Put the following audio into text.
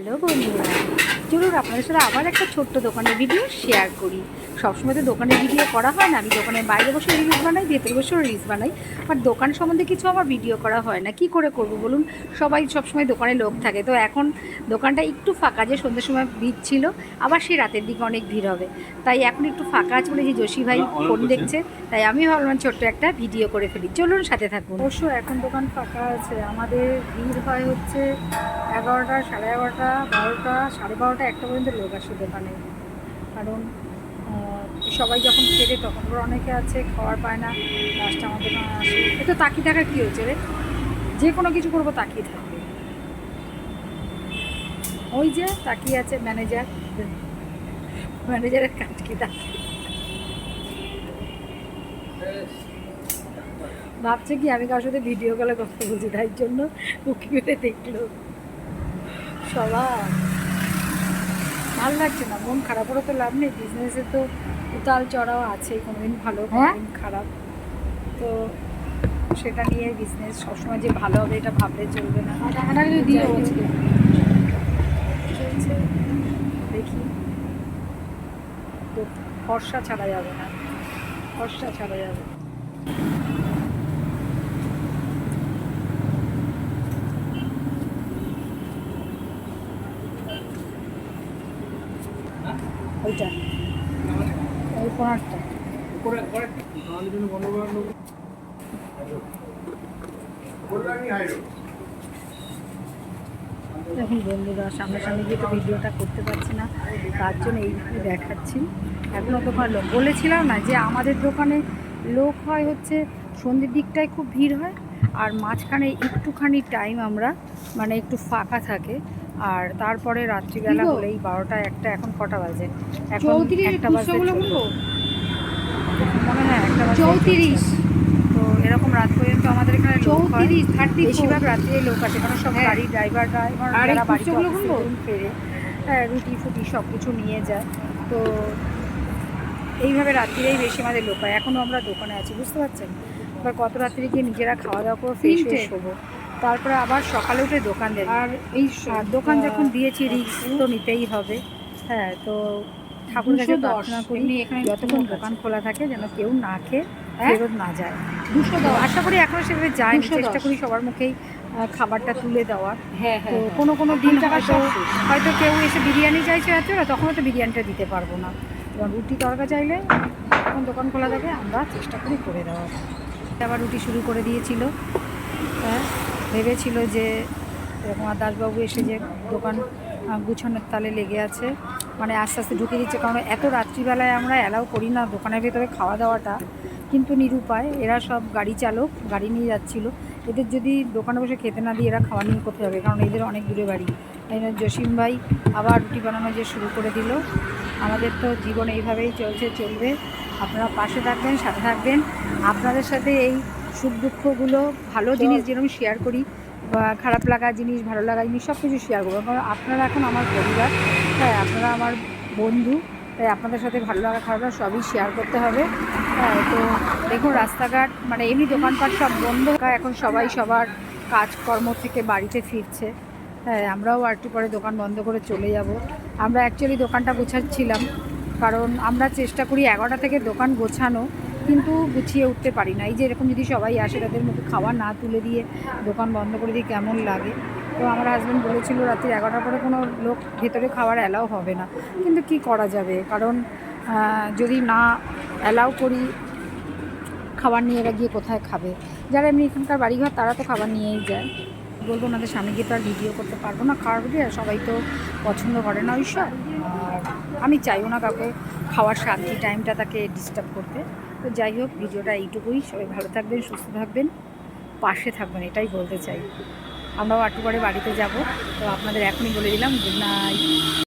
Hello বন্ধুরা। চলুন আপনাদের সাথে আবার একটা ছোট্ট দোকানের ভিডিও শেয়ার করি। সবসময় তো দোকানের ভিডিও করা হয় না। আমি দোকানের বাইরে বসে রিলস বানাই ভেতরে বসেও রিলস বানাই। বাট দোকান সম্বন্ধে কিছু আমার ভিডিও করা হয় না। কি করে করব বলুন? সবাই সবসময় দোকানে লোক থাকে। তো এখন দোকানটা একটু ফাঁকা যে সন্ধ্যের সময় ভিড় ছিল আবার সেই রাতের দিকে অনেক ভিড় হবে। তাই এখন একটু ফাঁকা আছে বলে যে যোশী ভাই ফোন দেখছে তাই আমি ভাবলাম ছোট্ট একটা ভিডিও করে ফেলি। চলুন সাথে থাকুন। অবশ্য এখন দোকান ফাঁকা আছে। আমাদের ভিড় হয় হচ্ছে এগারোটা সাড়ে এগারোটা বারোটা, সাড়ে বারোটা, একটা পর্যন্ত লোক আসে দোকানে। কারণ সবাই যখন ফেরে তখন অনেকে আছে, খাওয়ার পায় না লাস্টে আমার দোকানে আসে। এ তো তাকিয়ে থাকার কী হয়েছে রে? যে কোনো কিছু করব তাকিয়ে থাকবে ওই যে তাকিয়ে আছে ম্যানেজার ম্যানেজারের কাজ কি ভাবছে কি আমি কারোর সাথে ভিডিও কলে কথা বলছি, তাই জন্য উকি মেরে দেখল। সবাই ভালো লাগছে না মন খারাপ হলে তো লাভ নেই বিজনেসে তো উতাল চড়াও আছেই কোনোদিন ভালো কোনোদিন খারাপ। তো সেটা নিয়ে বিজনেস সবসময় যে ভালো হবে এটা ভাবলে চলবে না। দেখি। তো ফর্সা ছাড়া যাবে না ফর্সা ছাড়া যাবে ওইটা। ওই পনেরোটা। দেখুন বন্ধুরা, সামনাসামনি গিয়ে তো ভিডিওটা করতে পারছি না, তার জন্য এইভাবে দেখাচ্ছি। এখনও দোকান লোক। বলেছিলাম না যে আমাদের দোকানে লোক হয় হচ্ছে, সন্ধ্যের দিকটায় খুব ভিড় হয়, আর মাঝখানে একটুখানি টাইম আমরা মানে একটু ফাঁকা থাকে আর তারপরে রাত্রিবেলা? হলেই বারোটা একটা এখন কটা বাজে? এখন একটা বাজে মনে হয় একটা বাজে চৌত্রিশ। তো এরকম রাত পর্যন্ত আমাদের এখানে চৌত্রিশ থার্টি বেশিরভাগ রাত্রে লোক আসে। কারণ সব হ্যাঁ। গাড়ি ড্রাইভার যারা বাড়িতে ফেরে হ্যাঁ রুটি ফুটি সব কিছু নিয়ে যায়। তো এইভাবে রাত্রিরেই বেশি আমাদের লোক হয়। এখনও আমরা দোকানে আছি বুঝতে পারছেন? এবার কত রাত্রি গিয়ে নিজেরা খাওয়া দাওয়া করে ফ্রেশ। হয়ে শোবো তারপরে আবার সকালে উঠে দোকান দেয় আর এই দোকান যখন দিয়েছি রিস্ক তো নিতেই হবে। হ্যাঁ তো ঠাকুর কাছে 210 প্রার্থনা করি এখানে যতক্ষণ দোকান খোলা থাকে যেন কেউ না খেয়ে হ্যাঁ? ফেরত না যায়। দুশো দশ। আশা করি এখনও সেভাবে যায় 210 চেষ্টা করি সবার মুখেই খাবারটা তুলে দেওয়ার। হ্যাঁ তো হ্যাঁ। কোনো কোনো দিন হয়তো হয়তো কেউ এসে বিরিয়ানি চাইছে রাত্রে তখনও তো বিরিয়ানিটা দিতে পারব না। এবার রুটি তরকা চাইলে যখন দোকান খোলা থাকে আমরা চেষ্টা করি করে দেওয়ার। আবার রুটি শুরু করে দিয়েছিল। হ্যাঁ? ভেবেছিল যে আর দাসবাবু এসে যে দোকান গুছানোর তালে লেগে আছে। মানে আস্তে আস্তে ঢুকে দিচ্ছে, কারণ এত রাত্রিবেলায় আমরা অ্যালাউ করি না দোকানের ভেতরে খাওয়া দাওয়াটা। কিন্তু নিরুপায়, এরা সব গাড়ি চালক, গাড়ি নিয়ে যাচ্ছিল। এদের যদি দোকানে বসে খেতে না দিয়ে এরা খাওয়া নিয়ে করতে হবে কারণ এদের অনেক দূরে বাড়ি। তাই জসিম ভাই আবার রুটি বানানো যে শুরু করে দিল। আমাদের তো জীবন এইভাবেই চলছে, চলবে। আপনারা পাশে থাকবেন, সাথে থাকবেন। আপনাদের সাথে এই সুখ দুঃখগুলো ভালো জিনিস যেরকম শেয়ার করি বা খারাপ লাগা জিনিস ভালো লাগা জিনিস সব কিছু শেয়ার করব। কারণ আপনারা এখন আমার পরিবার হ্যাঁ আপনারা আমার বন্ধু তাই আপনাদের সাথে ভালো লাগা খারাপ লাগা সবই শেয়ার করতে হবে। হ্যাঁ তো দেখুন রাস্তাঘাট মানে এমনি দোকানপাট সব বন্ধ। এখন সবাই সবার কাজকর্ম থেকে বাড়িতে ফিরছে। হ্যাঁ আমরাও আর একটু পরে দোকান বন্ধ করে চলে যাব। আমরা অ্যাকচুয়ালি দোকানটা গোছাচ্ছিলাম। কারণ আমরা চেষ্টা করি এগারোটা থেকে দোকান গোছানো। কিন্তু গুছিয়ে উঠতে পারি না। এই যে এরকম যদি সবাই আসে, তাদের মুখে খাবার না তুলে দিয়ে দোকান বন্ধ করে দিয়ে কেমন লাগে? তো আমার হাজব্যান্ড বলেছিল রাত্রি এগারোটার পরে কোনো লোক ভেতরে খাওয়ার অ্যালাউ হবে না। কিন্তু কি করা যাবে? কারণ যদি না অ্যালাউ করি, খাবার নিয়ে এরা গিয়ে কোথায় খাবে? যারা এমনি এখানকার বাড়িঘর, তারা তো খাবার নিয়েই যায়। বলব ওনাদের সামনে গিয়ে তো আর ভিডিও করতে পারব না। খাওয়ার ভিডিও সবাই তো পছন্দ করে না ওইসব আমি চাইও না কাউকে খাওয়ার শান্তি টাইমটা তাকে ডিস্টার্ব করতে। তো যাই হোক, ভিডিওটা এইটুকুই। সবাই ভালো থাকবেন, সুস্থ থাকবেন, পাশে থাকবেন, এটাই বলতে চাই। আমরাও একটু পরে বাড়িতে যাব। তো আপনাদের এখনই বলে দিলাম গুড নাইট